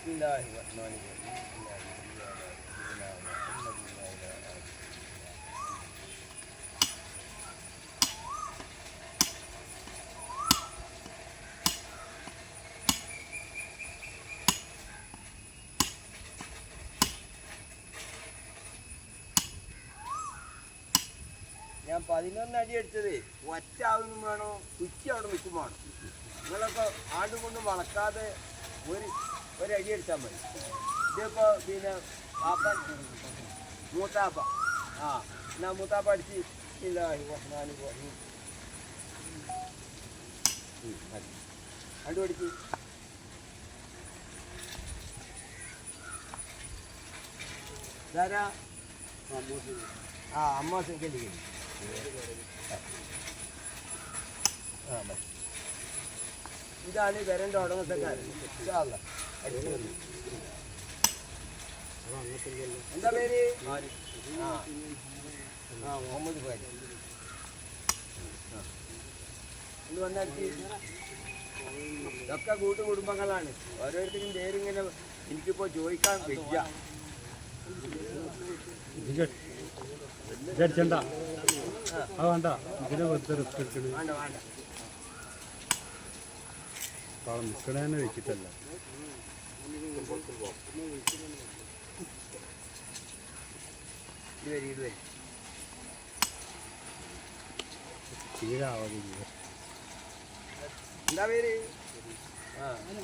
بسم الله الرحمن الرحيم اللهم صل على سيدنا محمد وعلى آله ഞാൻ പതിനൊന്ന് അടി അടിച്ചത് ഒറ്റ ആവുന്നു വേണോ കുറ്റി അവിടെ നിൽക്കും വേണം നിങ്ങളൊക്കെ ആണ്ടും കൊണ്ടും വളക്കാതെ ഒരു ഒരു അടി അടിച്ചാൽ മതി. ഇതിപ്പോ പിന്നെ പാപ്പൻ മൂത്താപ്പ. ആ എന്നാ മൂത്താപ്പ അടിച്ച്. ഇല്ല ഞാൻ രണ്ടു അടിച്ച് ധാരാ ആ അമ്മ മതി. ഇതാണ് വരണ്ട ഉടമസ്ഥക്കാരൻ വന്നു എന്താ പേര് ആ മുഹമ്മദ് ഭാര്യ ഇത് വന്നടിച്ച് ഇതൊക്കെ കൂട്ടുകുടുംബങ്ങളാണ് ഓരോരുത്തരും പേരിങ്ങനെ എനിക്കിപ്പോ ചോദിക്കാൻ വെച്ച വേണ്ട വേണ്ട. പാളം നിൽക്കണേന്ന് വെച്ചിട്ടല്ല. ഇത് വരി ഇത് വരി തീരെ എന്താ പേര്? ആ. ഇനി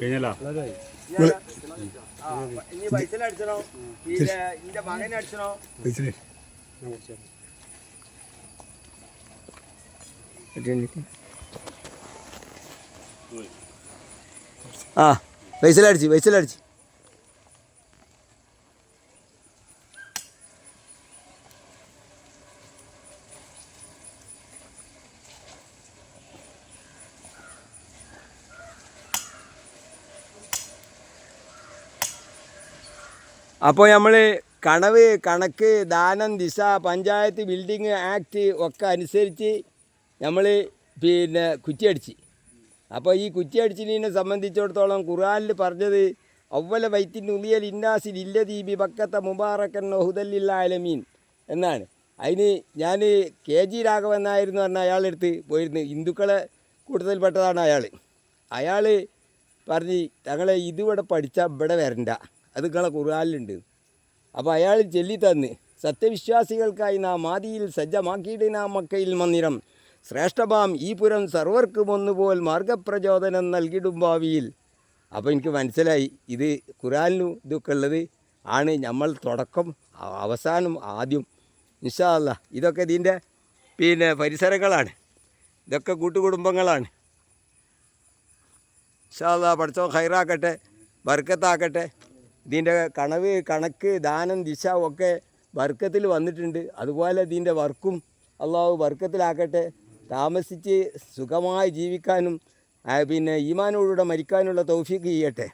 കഴിഞ്ഞല്ലോ? പൈസ അടിച്ചണോ? ഇന്റെ മകനെ അടിച്ചണോ? ആ വൈസലടിച്ച് വൈസലടിച്ച് അപ്പോൾ നമ്മൾ കണവ് കണക്ക് ദാനം ദിശ പഞ്ചായത്ത് ബിൽഡിംഗ് ആക്ട് ഒക്കെ അനുസരിച്ച് നമ്മൾ പിന്നെ കുറ്റിയടിച്ച്. അപ്പോൾ ഈ കുറ്റിയടിച്ചിനെ സംബന്ധിച്ചിടത്തോളം ഖുറാനിൽ പറഞ്ഞത് അവല വൈത്തിൻ ഉളിയൽ ഇന്നാസിൽ ഇല്ലദീബി ബക്കത്ത മുബാറക്കൻ നഹുദല്ലില്ല ആലമീൻ എന്നാണ്. അതിന് ഞാൻ കെ ജി രാഘവൻ നായിരുന്നു പറഞ്ഞ അയാളെടുത്ത് പോയിരുന്നു. ഹിന്ദുക്കളെ കൂട്ടത്തിൽപ്പെട്ടതാണ് അയാൾ അയാൾ പറഞ്ഞ് തങ്ങളെ ഇതിവിടെ പഠിച്ചാൽ ഇവിടെ വരണ്ട. അത് നിങ്ങളെ ഖുർആനിലുണ്ട്. അപ്പോൾ അയാൾ ചൊല്ലി തന്ന് സത്യവിശ്വാസികൾക്കായി നാം ആദിയിൽ സജ്ജമാക്കിയിട്ട് നാം മക്കയിൽ മന്ദിരം. ശ്രേഷ്ഠമാം ഈ പുരം സർവർക്കും ഒന്നുപോൽ മാർഗപ്രചോദനം നൽകിടും ഭാവിയിൽ. അപ്പോൾ എനിക്ക് മനസ്സിലായി ഇത് ഖുറാനിലും ഇതൊക്കെ ഉള്ളത് ആണ് നമ്മൾ തുടക്കം അവസാനം ആദ്യം. നിഷാല്ല ഇതൊക്കെ ഇതിന്റെ പിന്നെ പരിസരങ്ങളാണ്. ഇതൊക്കെ കൂട്ടുകുടുംബങ്ങളാണ്. ഇൻഷാല്ലാ പഠിച്ചോ ഹൈറാക്കട്ടെ ബർക്കത്താക്കട്ടെ. ഇതിന്റെ കണവ് കണക്ക് ദാനം ദിശ ഒക്കെ വർക്കത്തിൽ വന്നിട്ടുണ്ട്. അതുപോലെ ഇതിന്റെ വർക്കും അള്ളാഹു ബർക്കത്തിലാക്കട്ടെ. താമസിച്ച് സുഖമായി ജീവിക്കാനും പിന്നെ ഈമാനോടുകൂടെ മരിക്കാനുള്ള തൗഫീഖ് ചെയ്യട്ടെ.